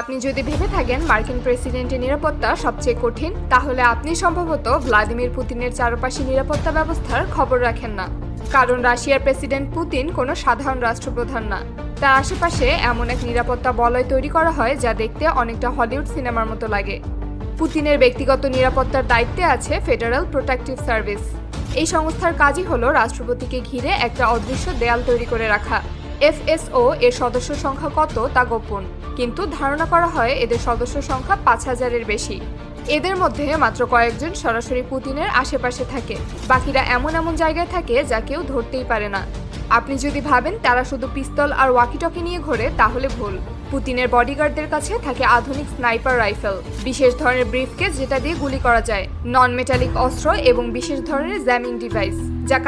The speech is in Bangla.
আপনি যদি ভেবে থাকেন মার্কিন প্রেসিডেন্টের নিরাপত্তা সবচেয়ে কঠিন, তাহলে আপনি সম্ভবত ভ্লাদিমির পুতিনের চারপাশে নিরাপত্তা ব্যবস্থার খবর রাখেন না। কারণ রাশিয়ার প্রেসিডেন্ট পুতিন কোনো সাধারণ রাষ্ট্রপ্রধান না। তার আশেপাশে এমন এক নিরাপত্তা বলয় তৈরি করা হয় যা দেখতে অনেকটা হলিউড সিনেমার মতো লাগে। পুতিনের ব্যক্তিগত নিরাপত্তার দায়িত্বে আছে ফেডারেল প্রোটেক্টিভ সার্ভিস। এই সংস্থার কাজই হলো রাষ্ট্রপতিকে ঘিরে একটা অদৃশ্য দেয়াল তৈরি করে রাখা। এফএসও এর সদস্য সংখ্যা কত তা গোপন। কিন্তু ধারণা করা হয় এদের সদস্য সংখ্যা পাঁচ হাজারের বেশি। এদের মধ্যে মাত্র কয়েকজন সরাসরি পুতিনের আশেপাশে থাকে। বাকিরা এমন এমন জায়গায় থাকে যা কেউ ধরতেই পারে না। আপনি যদি ভাবেন তারা শুধু পিস্তল আর ওয়াকিটকি নিয়ে ঘোরে, তাহলে ভুল। পুতিনের বডিগার্ডদের কাছে থাকে আধুনিক স্নাইপার রাইফেল বিশেষ ধরনের ব্রিফকেস যেটা দিয়ে গুলি করা যায় নন মেটালিক অস্ত্র এবং বিশেষ ধরনের জ্যামিং ডিভাইস যা